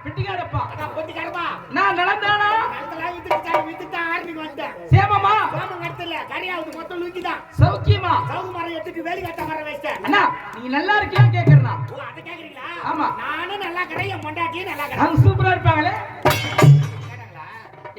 நான் பிட்டிக்காரப்பா. அதான் பொட்டி கருப்பா நான் நடந்தானா? நடத்தலாம் வித்துக்கிட்டா வித்துட்டா ஆரம்பிக்கு வந்துட்டேன் சேமமா? கோமம் கடத்தல கரியாவுக்கு மொத்தம் நூக்கிதான் சௌக்கியமா? சவுக்கு மரம் எடுத்துட்டு வேலி கட்ட மரம் வச்சிட்டேன். அண்ணா நீங்க நல்லா இருக்கியா கேக்குறேனா ஓ அதை கேக்குறீங்களா? ஆமா. நானும் நல்லா இருக்கிறேன் என் பொண்டாட்டியும் நல்லா இருக்கிறேன் அவங்க சூப்பரா இருப்பாங்களே?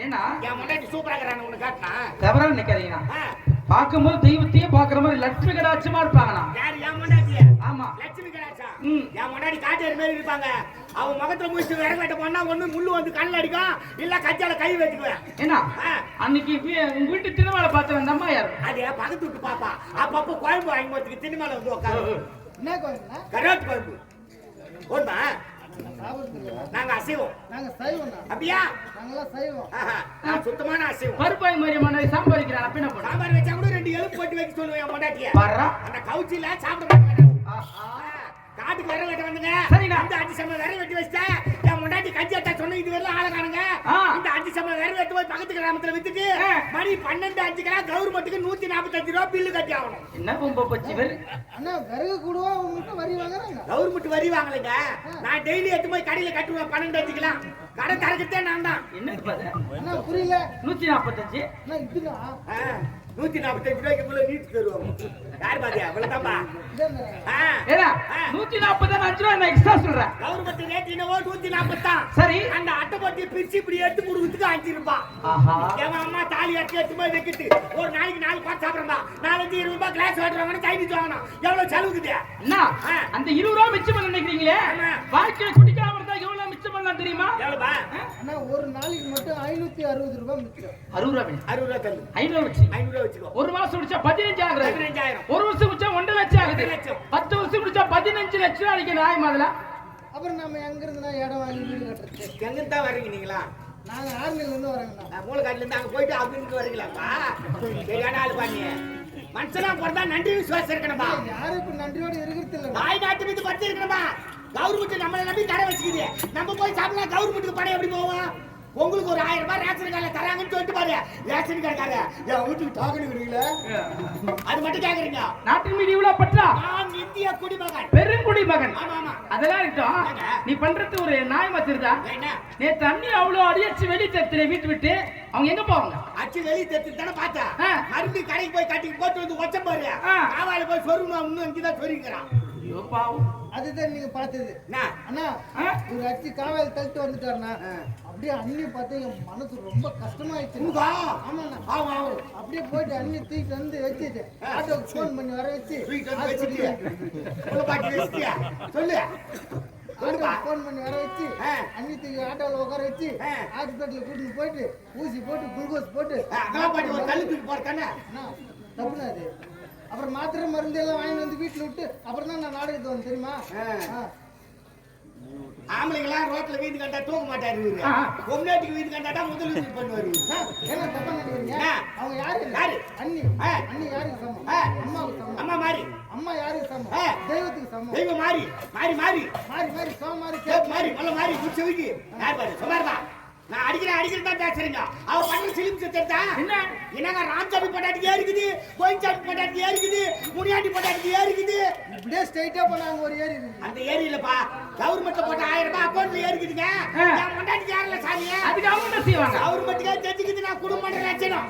ஏன்னா? என் பொண்டாட்டி சூப்பரா இருக்கிறான்னு உனக்கு காட்டினா? தவறா நினைக்காதீங்கண்ணா. ஆ, பார்க்கும்போது தெய்வத்தையே பாக்குற மாதிரி லட்சுமி கடாட்சமா இருப்பாங்கண்ணா. யாரு என் பொண்டாட்டிய ஆமா. லட்சுமி கடாச்சா ம். என் முன்னாடி காட்டேரி மாதிரி இருப்பாங்க. அவன் முகத்துல முடிச்சு விறகு வெட்ட போனா ஒண்ணு முள்ளு வந்து கண்ணில் அடிக்கும். இல்ல கச்சால கை வச்சுக்குவேன். ஏன்னா ஆ, அன்னைக்கு உங்க வீட்டு திருமலை பார்த்து வந்த அம்மா யாரு? அது பக்கத்து விட்டு பாப்பா. அப்பப்போ குழம்பு வாங்கி போறதுக்கு திண்ணிமலை வந்து உட்காரு என்ன கரோட்டு குழம்பு போதுமா சாப்பிடுறதுல நாங்க அசைவோம். நாங்க சைவம் அப்படியா? நாங்கெல்லாம் சைவம். நான் சுத்தமான அசைவோம். பருப்பாய் மாதிரி சம்பாதிக்கிறான் அப்ப என்ன பண்ண சாம்பார் வச்சா கூட ரெண்டு எலும்பு போட்டு வைக்க சொல்லுவேன் வர்றா. அந்த கவுச்சில சாப்பிட மாட்டேன் காட்டுக்கு வர வெட்ட வந்துங்க. சரிண்ணா. இந்த அஞ்சு சம விரை வெட்டி வச்சிட்டேன் என் முன்னாடி கஞ்சி அட்டா சொன்ன இது வரலாம் ஆள காணுங்க. இந்த அஞ்சு சம விரை வெட்டு போய் பக்கத்து கிராமத்துல வித்துட்டு. மணி பன்னெண்டு அஞ்சுக்கெல்லாம் கவர்மெண்ட்டுக்கு நூத்தி நாற்பத்தஞ்சு ரூபா பில்லு கட்டி ஆகணும். என்ன பொம்ப பச்சி பேர் அண்ணா விறகு கூடவா உங்ககிட்ட வரி வாங்குறாங்க? கவர்மெண்ட் வரி வாங்கலைங்க. நான் டெய்லி எடுத்து போய் கடையில கட்டுவேன் பன்னெண்டு அஞ்சுக்கலாம் கடை திறக்கத்தே நான் தான் என்ன புரியல. நூத்தி நாற்பத்தஞ்சு ஆ, நூத்தி நாற்பத்தஞ்சு ரூபாய்க்கு நீட்டு தருவோம். யார் பாத்தியா? இவ்வளவுதான்பா. நூத்தி நாற்பது அஞ்சு ரூபா நான் எக்ஸ்ட்ரா சொல்றேன். கவர்மெண்ட் ரேட் என்னவோ நூத்தி நாற்பத்தான் சரி. அந்த அட்டை பிரிச்சு இப்படி எடுத்து கொடுக்கறதுக்கு அஞ்சு ரூபாய் என் அம்மா தாலி எடுத்து எடுத்து போய் வைக்கிட்டு ஒரு நாளைக்கு நாலு பாட்டு சாப்பிடுறா நாலஞ்சு இருபது ரூபாய் கிளாஸ் வாங்கணும் சைனீஸ் வாங்கணும் எவ்வளவு செலவுக்குது. அந்த இருபது ரூபா மிச்சம் நினைக்கிறீங்களே. வாழ்க்கையில குடிக்காம இருந்தா எவ்வளவு மிச்சம் தெரியுமா? அண்ணா ஒரு நாளைக்கு மட்டும் ஐநூத்தி அறுபது ரூபாய் மிச்சம் அறுபது ரூபா வேணும். அறுபது ரூபா தள்ளு ஐநூறு வச்சு ஐநூறு ரூபா வச்சுக்கோ. ஒரு மாசம் முடிச்சா பதினஞ்சு ஆகுது. பதினஞ்சாயிரம். ஒரு வருஷம் முடிச்சா ஒன்றரை லட்சம் ஆகுது. லட்சம். பத்து வருஷம் முடிச்சா பதினஞ்சு லட்சம் ரூபா அடிக்க நியாயமா அதுல அப்புறம் நம்ம எங்க இருந்துனா இடம் வாங்கி வீடு கட்டுறது? எங்க தான் வர்றீங்க நீங்களா? நாங்க ஆர்மில இருந்து வரோங்கண்ணா நான் மூலக்காட்டுல இருந்து அங்க போயிட்டு அப்படின்னு வரீங்களாப்பா சரியான ஆள் பண்ணி மனுஷனா பிறந்தா நன்றி விசுவாசம் இருக்கணும்பா யாரும் இப்ப நன்றியோட இருக்கிறது இல்ல தாய் நாட்டு மீது பத்து இருக்கணுமா? கவர்மெண்ட் நம்மளை நம்பி கடை வச்சுக்குது. நம்ம போய் சாப்பிடலாம். கவர்மெண்ட்டுக்கு பணம் எப்படி போவோம்? உங்களுக்கு ஒரு ஆயிரம் ரூபாய் ரேஷன் கார்டில் தராங்கன்னு சொல்லிட்டு பாரு. ரேஷன் கார்டுக்காக என் வீட்டுக்கு டோக்கன் விடுறீங்களே அது மட்டும் கேக்குறீங்க. நாட்டின் மீது இவ்வளவு பற்றா? நான் இந்திய குடிமகன். பெருங்குடி மகன் ஆமா ஆமா. அதெல்லாம் இருக்கட்டும். நீ பண்றது ஒரு நியாயமா என்ன? நேத்து அண்ணி அவ்வளவு அடியடிச்சு வெளியே தரத்துல வீட்டு விட்டு அவங்க எங்க போவாங்க? அச்சு வெளியே தெத்து தானே பார்த்தா. மருந்து கடைக்கு போய் கட்டி போட்டு வந்து வச்ச பாரு. காவால போய் சொருணும் இன்னும் இங்கதான் சொரிக்கிறான் ஐயோ பாவம். அதுதான் நீங்க பார்த்தது. அண்ணா? ஒரு அச்சு காவல் தள்ளிட்டு வந்துட்டாருண்ணா. அப்படியே அண்ணி பார்த்து என் மனசு ரொம்ப கஷ்டமாயிடுச்சு. ஆமாண்ணா ஆமா அப்படியே போயிட்டு அண்ணி தூக்கிட்டு வந்து வச்சுட்டு ஆட்டோக்கு ஃபோன் பண்ணி வர வச்சு? சொல்லு. ஃபோன் பண்ணி வர வச்சு ஆ. அண்ணி தூக்கி ஆட்டோவில் உட்கார வச்சு. ஹாஸ்பிட்டலுக்கு கூட்டிட்டு போயிட்டு ஊசி போட்டு குளுக்கோஸ் போட்டு கல்லு தூக்கி தப்புண்ணா அது. அப்புறம் மாத்திரை மருந்து எல்லாம் வாங்கிட்டு வந்து வீட்டில் விட்டு அப்புறம் தான் நான் நாடகத்துக்கு வந்தேன் தெரியுமா. ஆம்பளைங்களாம் ரோட்ல வீடு கண்டா தூக்க மாட்டாரு. பொம்னாட்டிக்கு வீடு கண்டாட்டா முதல் வீடு பண்ணுவாரு என்ன தப்பா நினைக்கிறீங்க. அவங்க யாரு? யாரு? அண்ணி. அண்ணி யாருக்கு சமம். அம்மாவுக்கு சமம். அம்மா மாறி. அம்மா யாருக்கு சமம். தெய்வத்துக்கு சமம். தெய்வம் மாறி. மாறி மாறி. மாறி மாறி சம மாறி மல்ல மாறி குச்சி வைக்கி. யார் பாரு சுமார்தா நான் அடிக்கிறேன் அடிக்கிறேன் தான் பேசுறீங்க. அவ பண்ண சிலிம் செத்தா என்ன? என்னங்க ராம்சாமி பொண்டாட்டி ஏறிக்குது கோயின்சாமி பொண்டாட்டி ஏறிக்குது முனியாண்டி பொண்டாட்டி ஏறிக்குது. இப்படியே ஸ்ட்ரைட்டா போனாங்க ஒரு ஏரி இருக்கு அந்த ஏரியிலப்பா கவர்மெண்ட்ல போட்ட ஆயிரம் ரூபாய் அக்கௌண்ட்ல ஏறிக்குதுங்க. ஆ. என் பொண்டாட்டி ஏறல சாமியே அதுக்கு அவங்க என்ன செய்வாங்க? கவர்மெண்ட்டுக்கே தெரிஞ்சுக்குது நான் குடும்பம் லட்சணம்.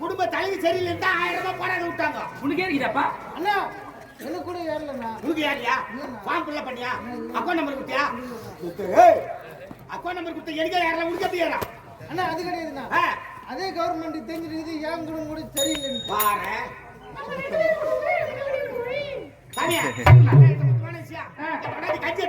குடும்ப தலைவி சரியில்லைன்னு தான் ஆயிரம் ரூபாய் போடாத விட்டாங்க. உனக்கு ஏறிக்கிட்டாப்பா அண்ணா எனக்கு கூட ஏறலண்ணா. உனக்கு இல்லண்ணா. ஃபார்ம் ஃபில்அப் பண்ணியா? அக்கௌண்ட் நம்பர் கொடுத்தியா? அக்கௌண்ட் நம்பர் கொடுத்த எனக்கு யாரா உனக்கு எப்படி ஏறா அண்ணா அது கிடையாதுண்ணா. ஆ, அதே கவர்மெண்ட் தெரிஞ்சிருக்குது ஏன் குடும்பம் கூட சரியில்லைன்னு பாரு. சாமியா, நல்ல முக்கியமான விஷயம். ஆ. இந்த பொண்டாட்டி கஞ்சி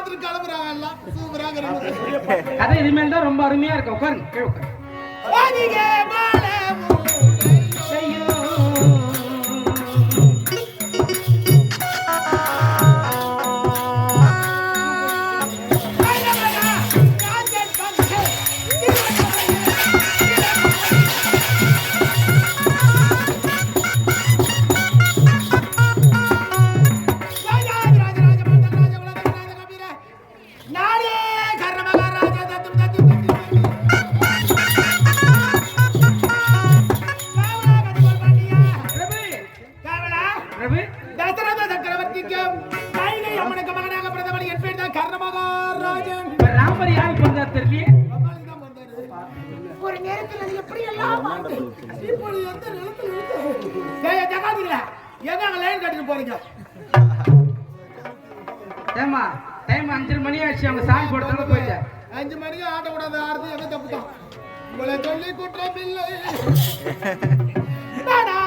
எல்லாத்துக்கும் கிளம்புறாங்க எல்லாம். சூப்பராக கதை இனிமேல் தான் ரொம்ப அருமையா இருக்கும் உட்காருங்க. எப்படி எல்லாம் வாழ்ந்து இப்பொழுது லைன் கட்டிட்டு போறீங்க. ஏமா டைம் அஞ்சரை மணி ஆயிடுச்சு அவங்க சாமி போடுறதுல போயிட்டு? அஞ்சு மணிக்கு ஆட்டக்கூடாது ஆறுது எங்க தப்பு தான் உங்களை சொல்லி குற்றமில்லை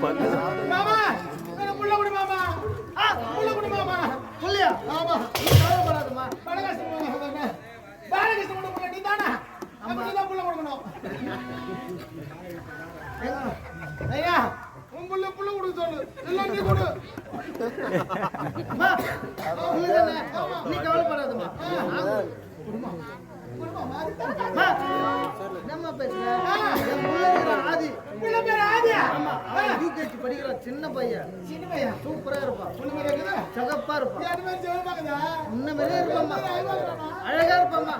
but இருப்பான் இன்னும் மாதிரியே இருப்பாம்மா. அழகா இருப்பாம்மா.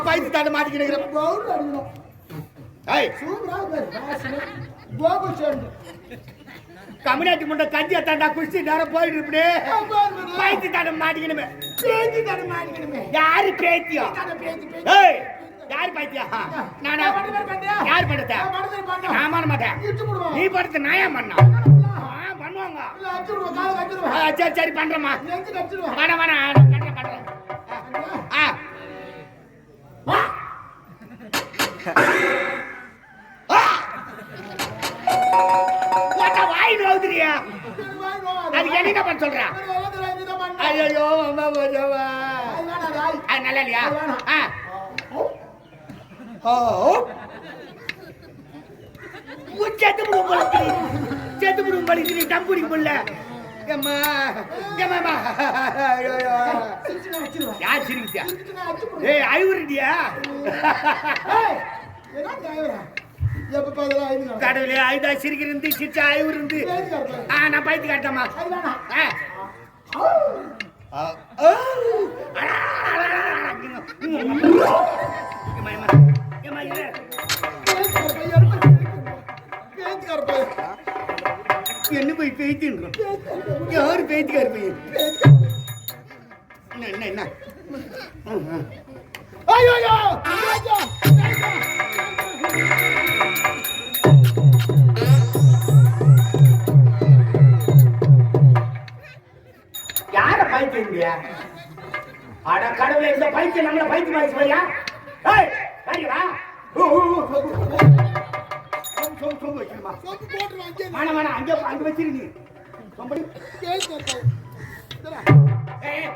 ஏய்யம்மா பைத்து தாண்ட மாட்டிக்கிட்டு பவுல் அடிக்கணும். கம்யூனிட்டி முண்டை தாண்டா குடிச்சு நேரம் போயிட்டு இருப்பே. பைத்து தாண்ட மாட்டிக்கணுமே பேச்சு. யாரு பேத்தியா. ஏய் யாரு பைத்தியா நானா நான்? யார் படுத்த நான். நான் பண்ண மாட்டேன் இடிச்சு போடுவோம். நீ படுத்து நான் ஏன் பண்ணா பண்ணுவாங்க. சரி சரி பண்றேம்மா. வேணாம் வேணாம் நான் பண்றேன் பண்றேன் ஆ வாய் நோவுதுறியா? அது என்ன பண்ண சொல்ற? ஐயோ அம்மா அது நல்லா இல்லையா? ஆ. செத்து விடும் பழக்கிறீ செத்து விடும் புள்ள நான் வச்சிருவேன். யார் சிரிக்கிட்டியா. ஏய் காலம். கடவுளே ஐதா சிரிக்கிறது சிரிச்சா ஐவர் இருந்து. ஆ நான் பைத்து காட்டமா அது வேணாம். என்ன போய் பேய்த்துன்றோம் யாரு பேய்த்துக்காரு போய்? என்ன என்ன என்ன? ஐயோ, ஐயோ, ஐயோ, ஐயோ. யார பைத்தியங்க அட கடவுளே இந்த பைத்தியம் நம்மள பைத்தியம் ஆயிடுச்சு பையா? ஏய் சரிடா ஓ ஓ ஓ சொம் சொம் சொம் வைக்கணுமா சொம்பு போட்டுருவேன், அங்கே. வேணாம் வேணாம் அங்க அங்க வச்சிரு நீ சொம்படி. ஏய்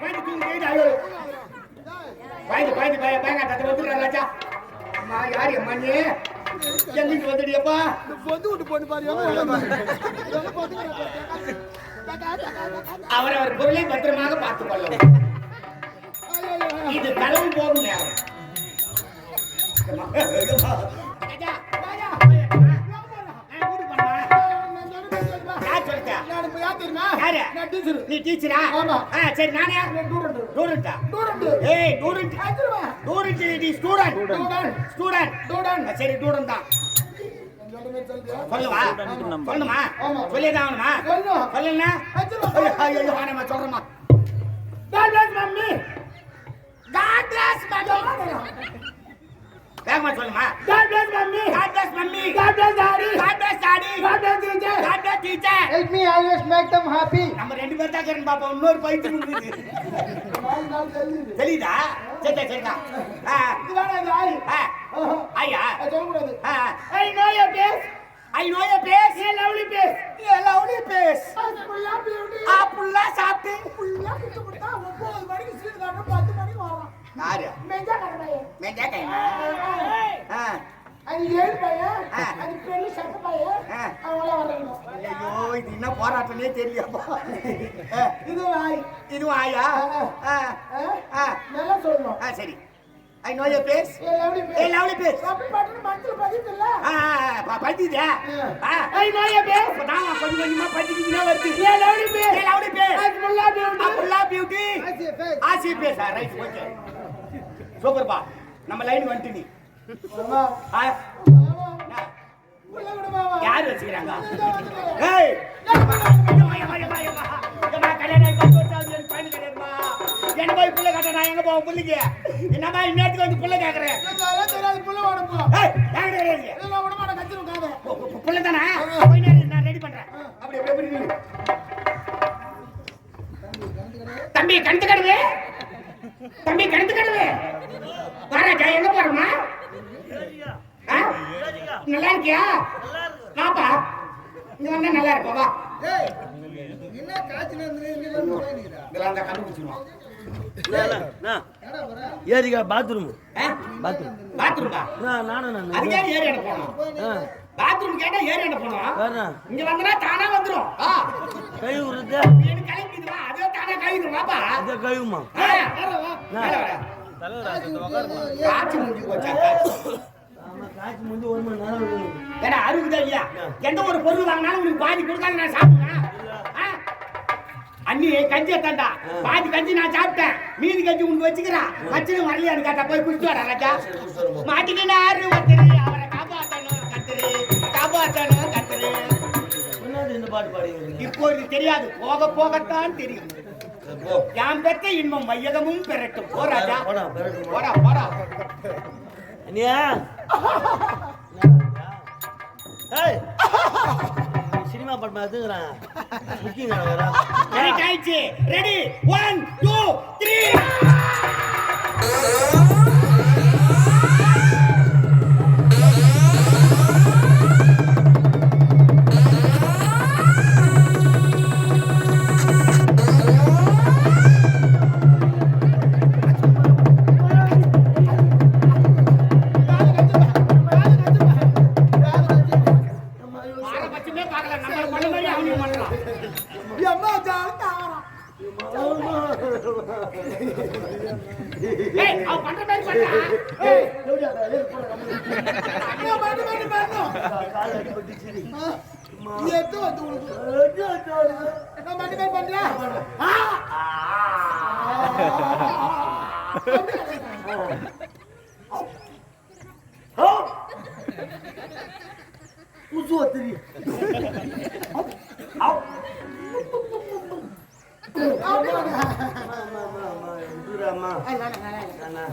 பைத்து தூங்கி ஐயோ ஏய், பைத்து பைத்து பைய பேங்க தத்து வந்துடுறா ராஜா. அம்மா யாரு அம்மா நீ? எங்கிட்டு வந்துடியப்பா பொந்து விட்டு போட்டு பாரு, அழகா. அவர் அவர் பொருளை பத்திரமாக பார்த்துக் கொள்ளவும். இது களவு போகும் நேரம். ராஜா, ராஜா, யார் தெரியுமா? யாரு? நான் டீச்சரு. நீ டீச்சரா ஆமா. ஆ சரி நானே டூரண்ட். ஸ்டூடெண்டா டூரண்ட். ஏய் ஸ்டூடெண்ட்? ஸ்டூடெண்ட் நீ ஸ்டூடெண்ட் ஸ்டூடண்ட். Student student. சரி ஸ்டூடெண்ட் தான்? சொல்லுவா சொல்லணுமா ஆமா. சொல்லிதான் ஆகணுமா ஆச்சரியமா? ஐயோ வேணாம்மா சொல்றேம்மா God bless mummy. God bless mummy. வேகமா சொல்லுமா God bless mummy. God bless mummy. God bless daddy. God bless daddy. God bless teacher. God bless teacher. Help me always make them happy. நம்ம ரெண்டு பேர் தான் கேட்கணும் பாப்போம் இன்னொரு பைத்தியம் இருக்குது தெரியுது. சரிதா சரிதா ஆ இது வேணாம், இது ஆயி. ஆ. ஐயா அது சொல்லக்கூடாது. ஆ I know your face. I know your face. A lovely face. A lovely face. அதுக்குள்ள beauty. ஆப்புல்லா சாப்பிட்டு புள்ளா கிட்ட கொடுத்தா ஒன்பது மணிக்கு சீட் மணிக்கு வரோம். யாரு மெஞ்சா கடமையே. மெண்டா கைமா ஆ அது ஏழு பையன், ஆ. அது பெரிய சட்டை பையன், ஆ. அவங்களாம் வரணும். ஐயோ இது என்ன போராட்டம்னே தெரியப்பா இது ஆயா ஆ ஆ? ஆ நல்லா சொல்லணும். ஆ சரி I know your face a, lovely a face. Lovely face அப்படி பாட்டுன்னு மனசுல பதியுதுல்ல? ஆ ஆ. ஐ நோ யோர் பேஸ் நான் கொஞ்சம் வருது a lovely a lovely beauty. ஆசி ரைட் ஓகே சூப்பர் பா நம்ம லைன் வந்துட்டு நீ. யார் வச்சுக்கிறாங்க. என்ன போய் புள்ள கட்ட நான் எங்க போவேன் புள்ளைக்கு? என்னம்மா இந்நேரத்துக்கு வந்து புள்ள கேக்குறேன் புள்ள தானே? நான் ரெடி பண்றேன். அப்படி. தம்பி கணத்து கடுவு தம்பி கணத்து கடுவு வராஜா எங்க போறோமா ஆ? நல்லா இருக்கியா? வாப்பா. இங்க வந்தா நல்லா இருப்பா வா. என்ன போயிருக்கிறா? இதெல்லாம்? ஏரிக்கா பாத்ரூம் பாத்ரூம் பாத்ரூம்பா நானும் நான் அதுக்காக ஏறி அட போனோம்? பாத்ரூம் கேட்டா ஏறி அட போனோம் இங்க வந்தனா தானா வந்துரும். ஆ கை எனக்கு வா அதே கழிவு வாப்பா. அதே கழுவுமா? ஆ, மேல வா. காய்ச்சி முடிஞ்சு போச்சா காய்ச்சி. ஆமா காய்ச்சி முடிஞ்சு ஒரு மணி நேரம் இருக்குது. ஏடா அறுபதா இல்லையா எந்த ஒரு பொருள் வாங்கினாலும் உனக்கு பாதி கொடுக்காது நான் சாப்பிடுவேன்? அண்ணி கஞ்சி எடுத்தாண்டா பாதி கஞ்சி நான் சாப்பிட்டேன். மீதி கஞ்சி உனக்கு வச்சுக்கிறேன் வச்சுன்னு வரலையான்னு கேட்டா போய் குடிச்சு வர ராஜா மாட்டிக்கினாரு ஒருத்தரு அவரை காப்பாத்தணும் கத்துரு. காப்பாத்தணும் கத்துரு. என்னது இந்த பாட்டு பாடுகிறது இப்போ இது தெரியாது. போக போகத்தான் தெரியும். யாம் பெற்ற இன்பம் மையகமும் பெறட்டும். போ ராஜா. போடா. போடா. அண்ணியா சினிமா பாட்டு எடுத்துக்கிறேன். புக்கிங் கரெக்ட் ஆயிடுச்சு. ரெடி ஒன் டூ த்ரீ ஏய் அவ பண்ற மாதிரி பண்றா. ஏய், என்ன பண்ணு, பண்ணு, பண்ணு. கால் அடிபட்டுச்சு ஆ, நீ எடுத்து வந்து உனக்கு. என்ன பண்ணு, பண்ணு, பண்றியா? ஆ. புது ஒத்திரி அம்மா அது வேணாம், வேணாம், வேணாம். அண்ணா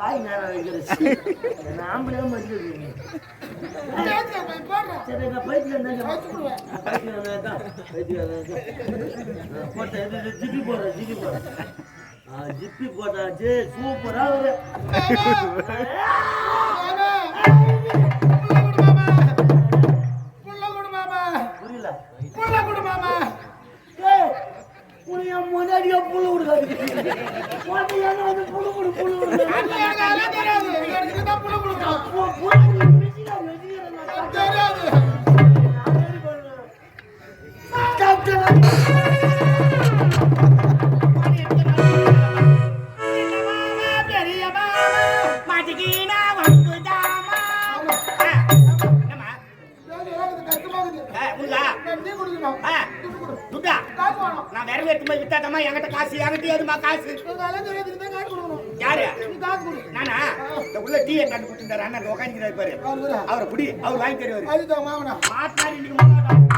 வாய் நேரம் வைக்கிறது. ஆம்பளை மறுக்கிறது சரி ஜிப்பி போடுறேன் ஜிப்பி ஜிப்பி போட்டாச்சு. சூப்பராக நான் முன்னாடியே புழு விடுக்காது துட்டா நான் விரல் எடுத்து போய் வித்தாதம்மா என்கிட்ட காசு என்கிட்ட எதுமா காசு. யாரு? நானா? இந்த உள்ள டீ கண்டு கொடுத்துருந்தாரு அண்ணன் உட்காந்துக்கிறாரு பாரு. அவரை குடி அவர் வாங்கி தருவாரு. மாத்தினாரு இன்னைக்கு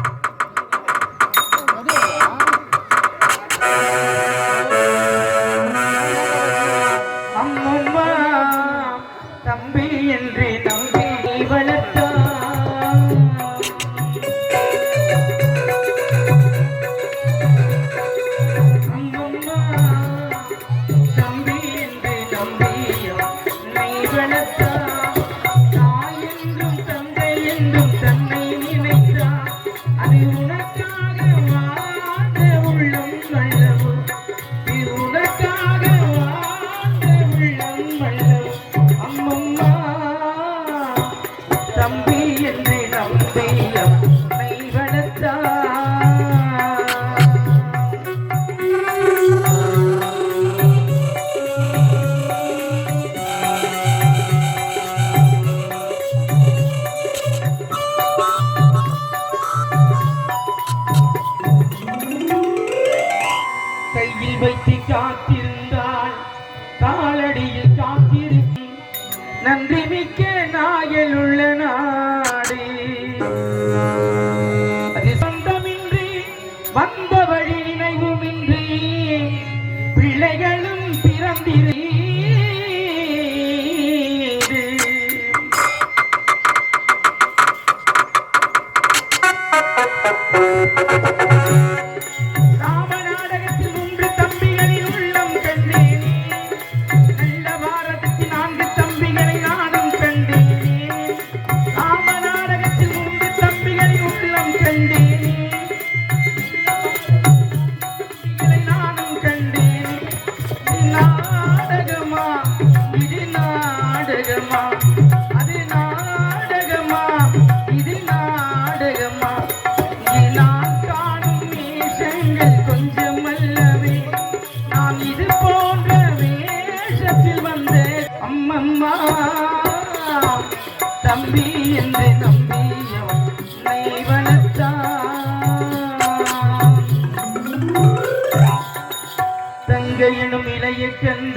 தங்கையினும் இளைய கண்